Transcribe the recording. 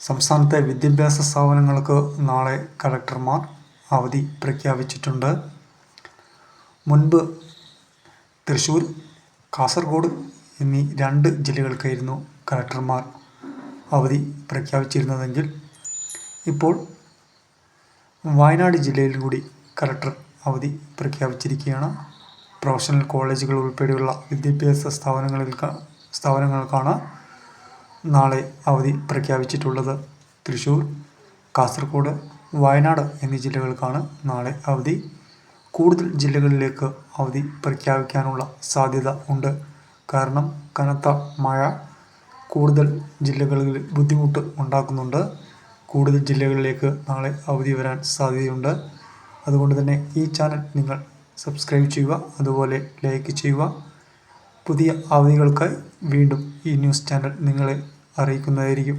സംസ്ഥാനത്തെ വിദ്യാഭ്യാസ സ്ഥാപനങ്ങൾക്ക് നാളെ കളക്ടർമാർ അവധി പ്രഖ്യാപിച്ചിട്ടുണ്ട്. മുൻപ് തൃശ്ശൂർ കാസർഗോഡ് എന്നീ രണ്ട് ജില്ലകൾക്കായിരുന്നു കളക്ടർമാർ അവധി പ്രഖ്യാപിച്ചിരുന്നതെങ്കിൽ ഇപ്പോൾ വയനാട് ജില്ലയിൽ കൂടി കളക്ടർ അവധി പ്രഖ്യാപിച്ചിരിക്കുകയാണ്. പ്രൊഫഷണൽ കോളേജുകൾ ഉൾപ്പെടെയുള്ള വിദ്യാഭ്യാസ സ്ഥാപനങ്ങളിൽ സ്ഥാപനങ്ങൾക്കാണ് നാളെ അവധി പ്രഖ്യാപിച്ചിട്ടുള്ളത്. തൃശ്ശൂർ കാസർഗോഡ് വയനാട് എന്നീ ജില്ലകൾക്കാണ് നാളെ അവധി. കൂടുതൽ ജില്ലകളിലേക്ക് അവധി പ്രഖ്യാപിക്കാനുള്ള സാധ്യത ഉണ്ട്. കാരണം കനത്ത മഴ കൂടുതൽ ജില്ലകളിൽ ബുദ്ധിമുട്ട് ഉണ്ടാക്കുന്നുണ്ട്. കൂടുതൽ ജില്ലകളിലേക്ക് നാളെ അവധി വരാൻ സാധ്യതയുണ്ട്. അതുകൊണ്ട് തന്നെ ഈ ചാനൽ നിങ്ങൾ സബ്സ്ക്രൈബ് ചെയ്യുക അതുപോലെ ലൈക്ക് ചെയ്യുക. പുതിയ അവധികൾക്കായി വീണ്ടും ഈ ന്യൂസ് ചാനൽ നിങ്ങളെ അറിയിക്കുന്നതായിരിക്കും.